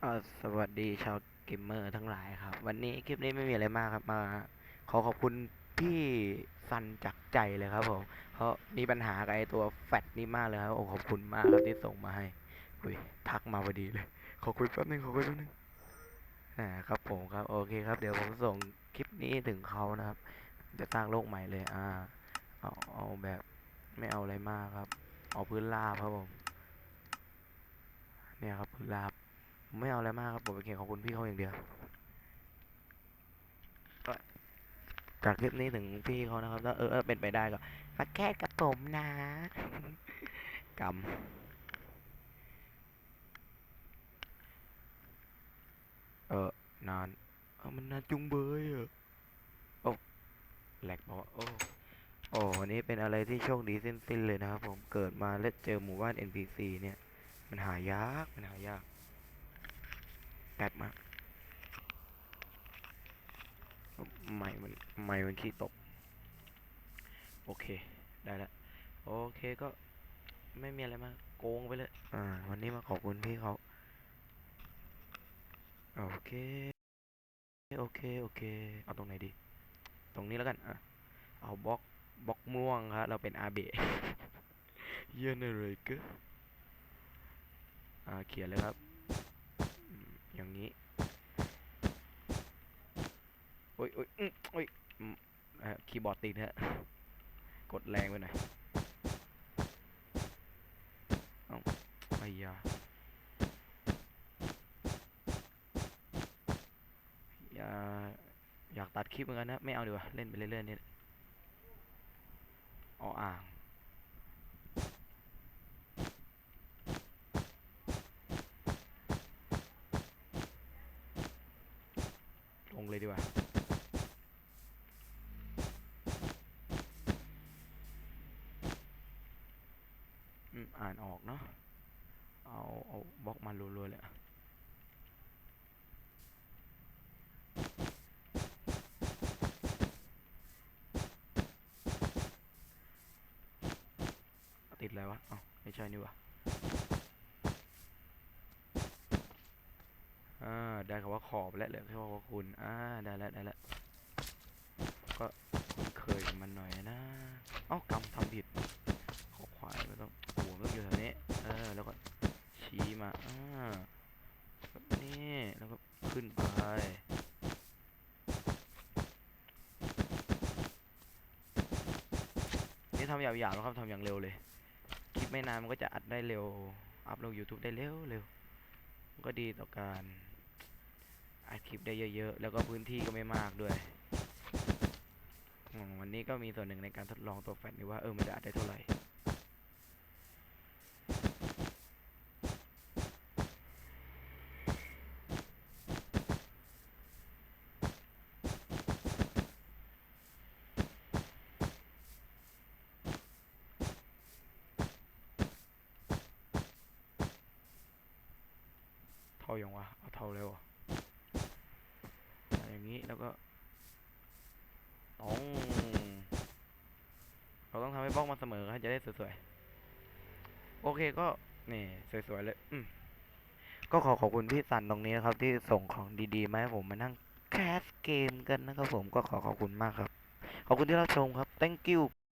เอ่อสวัสดีชาวเกมเมอร์ทั้งหลายครับ วันนี้คลิปนี้ไม่มีอะไรมากครับมา ขอขอบคุณพี่ซันจากใจเลยครับผมเพราะมีปัญหากับไอตัวแฟตนี่มากเลยครับโอ้ขอบคุณมากครับที่ส่งมาให้อุ้ยทักมาพอดีเลย ขอคุยแป๊บนึงขอคุยแป๊บนึงอ่าครับผมครับโอเคครับเดี๋ยวผมส่งคลิปนี้ถึงเขานะครับ จะสร้างโลกใหม่เลยอ่าเอาเอาแบบไม่เอาอะไรมากครับ เอาพื้นราบครับผมเนี่ยครับพื้นราบ ไม่เอาอะไรมากครับผมไปเขียนขอบคุณพี่เขาอย่างเดียวจากคลิปนี้ถึงพี่เขานะครับถ้าเออเป็นไปได้ก็มาแก้กับผมนะกำเออนานเออมันนานจุงเบยอะโอ้แหลกบอกว่าโอ้โอ้วันนี้เป็นอะไรที่โชคดีสิ้นๆเลยนะครับผมเกิดมาแล้วเจอหมู่บ้าน NPC เนี่ย มันหายาก มันหายาก แป๊บมากไม่มันไม่มันขี้ตก โอเค ได้แล้วโอเคก็ไม่มีอะไรมากโกงไปเลย อ่า วันนี้มาขอบคุณพี่เขา โอเค โอเค โอเค เอาตรงไหนดี ตรงนี้แล้วกัน อะ เอาบล็อกบล็อกม่วงครับ เราเป็นอาเบะเยี่ยนเลยก็อ่า เขียนเลยครับ อย่างนี้โอ้ยโอ้ยอืโอ้ยอืมอ่าคีย์บอร์ดติดฮะ กดแรงไปหน่อยเอ้าไอ้ยาอย่าอยากตัดคลิปเหมือนกันนะ ไม่เอาดีกว่า เล่นไปเรื่อยๆนี่อ๋ออ่าง งเลยดีกว่าอืมอ่านออกเนาะ เอา เอาบล็อกมารัวๆเลยอะติดอะไรวะ เอ้าไม่ใช่นี่วะ อ่าได้คำว่าขอบแล้วเหลือแค่ว่าคุณอ่าได้แล้วได้แล้วก็เคยมันหน่อยนะเอ้ากำทำผิดขอควายไม่ต้องโอ้มันต้องอยู่แถวนี้เออแล้วก็ชี้มาอ่าแบบนี้แล้วก็ขึ้นไปนี่ทำหยาบๆนะครับทำอย่างเร็วเลย คลิปไม่นานมันก็จะอัดได้เร็ว อัพลง YouTube ได้เร็วเร็วก็ดีต่อการ อัดคลิปได้เยอะๆ แล้วก็พื้นที่ก็ไม่มากด้วย วันนี้ก็มีส่วนหนึ่งในการทดลองตัวแฟลชนี่ว่าเออมันจะอัดได้เท่าไหร่เท่ายังวะ เอาเท่าเร็วะอย่างนี้แล้วก็ตองเราต้องทำให้ บล็อกมาเสมอให้จะได้สวยๆ โอเคก็นี่สวยๆเลย อืมก็ขอขอบคุณพี่สันตรงนี้นะครับ ที่ส่งของดีๆมาให้ผมมานั่งแคสเกมกันนะครับผมก็ขอขอบคุณมากครับ ขอบคุณที่รับชมครับ thank you